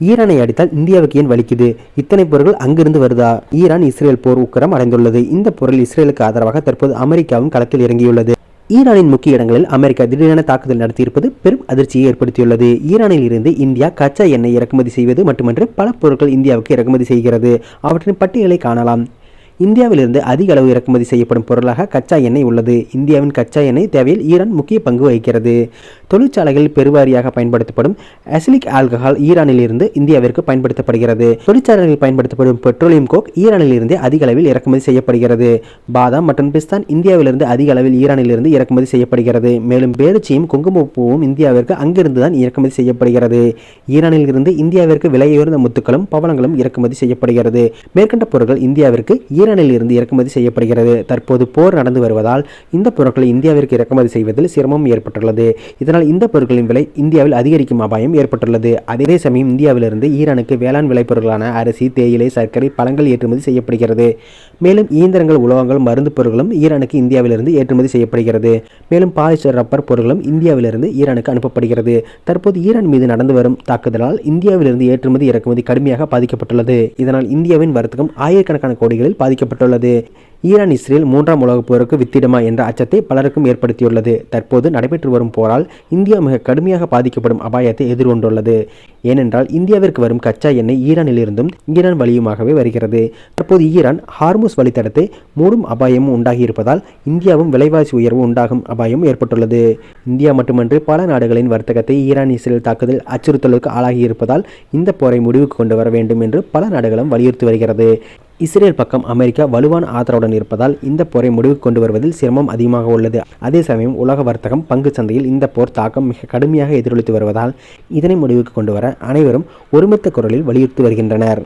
ஈரானை அடித்தால் இந்தியாவுக்கு ஏன் வலிக்குது? இத்தனை பொருள்கள் அங்கிருந்து வருதா? ஈரான் இஸ்ரேல் போர் உக்கரம் அடைந்துள்ளது. இந்த போரில் இஸ்ரேலுக்கு ஆதரவாக தற்போது அமெரிக்காவும் களத்தில் இறங்கியுள்ளது. ஈரானின் முக்கிய இடங்களில் அமெரிக்கா திடீரென தாக்குதல் நடத்தியிருப்பது பெரும் அதிர்ச்சியை ஏற்படுத்தியுள்ளது. ஈரானில் இருந்து இந்தியா கச்சா எண்ணெய் இறக்குமதி செய்வது மட்டுமன்று பல பொருட்கள் இந்தியாவுக்கு இறக்குமதி செய்கிறது. அவற்றின் பட்டியலை காணலாம். இந்தியாவிலிருந்து அதிக அளவு இறக்குமதி செய்யப்படும் பொருளாக கச்சா எண்ணெய் உள்ளது. இந்தியாவின் கச்சா எண்ணெய் தேவையில் ஈரான் முக்கிய பங்கு வகிக்கிறது. தொழிற்சாலைகளில் பெருவாரியாக பயன்படுத்தப்படும் அசிலிக் ஆல்கஹால் ஈரானில் இருந்து இந்தியாவிற்கு பயன்படுத்தப்படுகிறது. தொழிற்சாலைகளில் பயன்படுத்தப்படும் பெட்ரோலியம் கோக் ஈரானில் இருந்து அதிக அளவில் இறக்குமதி செய்யப்படுகிறது. பாதாம் மற்றும் பிஸ்தான் இந்தியாவிலிருந்து அதிக அளவில் ஈரானில் இருந்து இறக்குமதி செய்யப்படுகிறது. மேலும் பேரிச்சியும் குங்குமப்பூவும் இந்தியாவிற்கு அங்கிருந்து தான் இறக்குமதி செய்யப்படுகிறது. ஈரானில் இருந்து இந்தியாவிற்கு விலையுயர்ந்த முத்துக்களும் பவளங்களும் இறக்குமதி செய்யப்படுகிறது. மேற்கண்ட பொருட்கள் இந்தியாவிற்கு ஈரானில் இருந்து இறக்குமதி செய்யப்படுகிறது. தற்போது போர் நடந்து வருவதால் இந்த பொருட்களை இந்தியாவிற்கு இறக்குமதி செய்வதில் சிரமம் ஏற்பட்டுள்ளது. இதனால் இந்த பொருட்களின் விலை இந்தியாவில் அதிகரிக்கும் அபாயம் ஏற்பட்டுள்ளது. அதே சமயம் இந்தியாவிலிருந்து ஈரானுக்கு வேளாண் விளைபொருட்களான அரிசி தேயிலை சர்க்கரை பழங்கள் ஏற்றுமதி செய்யப்படுகிறது. மேலும் இயந்திரங்கள் உலோகங்கள் மருந்து பொருட்களும் ஈரானுக்கு இந்தியாவிலிருந்து ஏற்றுமதி செய்யப்படுகிறது. மேலும் பாலிஸ்டர் ரப்பர் பொருட்களும் இந்தியாவிலிருந்து ஈரானுக்கு அனுப்பப்படுகிறது. தற்போது ஈரான் மீது நடந்து வரும் தாக்குதலால் இந்தியாவிலிருந்து ஏற்றுமதி இறக்குமதி கடுமையாக பாதிக்கப்பட்டுள்ளது. இதனால் இந்தியாவின் வர்த்தகம் ஆயிரக்கணக்கான கோடிகளில் பாதிக்க அறிவிக்கப்பட்டுள்ளது. ஈரான் இஸ்ரேல் மூன்றாம் உலகப் போருக்கு வித்திடுமா என்ற அச்சத்தை பலருக்கும் ஏற்படுத்தியுள்ளது. தற்போது நடைபெற்று வரும் போரால் இந்தியா மிக கடுமையாக பாதிக்கப்படும் அபாயத்தை எதிர்கொண்டுள்ளது. ஏனென்றால் இந்தியாவிற்கு வரும் கச்சா எண்ணெய் ஈரானிலிருந்தும் ஈரான் வழியுமாகவே வருகிறது. தற்போது ஈரான் ஹார்முஸ் வழித்தடத்தை மூடும் அபாயமும் உண்டாகியிருப்பதால் இந்தியாவும் விலைவாசி உயர்வு உண்டாகும் அபாயம் ஏற்பட்டுள்ளது. இந்தியா மட்டுமன்றி பல நாடுகளின் வர்த்தகத்தை ஈரான் இஸ்ரேல் தாக்குதல் அச்சுறுத்தலுக்கு ஆளாகியிருப்பதால் இந்த போரை முடிவுக்கு கொண்டு வர வேண்டும் என்று பல நாடுகளும் வலியுறுத்தி வருகிறது. இஸ்ரேல் பக்கம் அமெரிக்கா வலுவான ஆதரவுடன் இருப்பதால் இந்த போரை முடிவுக்கு கொண்டு வருவதில் சிரமம் அதிகமாக உள்ளது. அதே சமயம் உலக வர்த்தகம் பங்கு சந்தையில் இந்த போர் தாக்கம் மிக கடுமையாக எதிரொலித்து வருவதால் இதனை முடிவுக்கு கொண்டு வர அனைவரும் ஒருமித்த குரலில் வலியுறுத்தி வருகின்றனர்.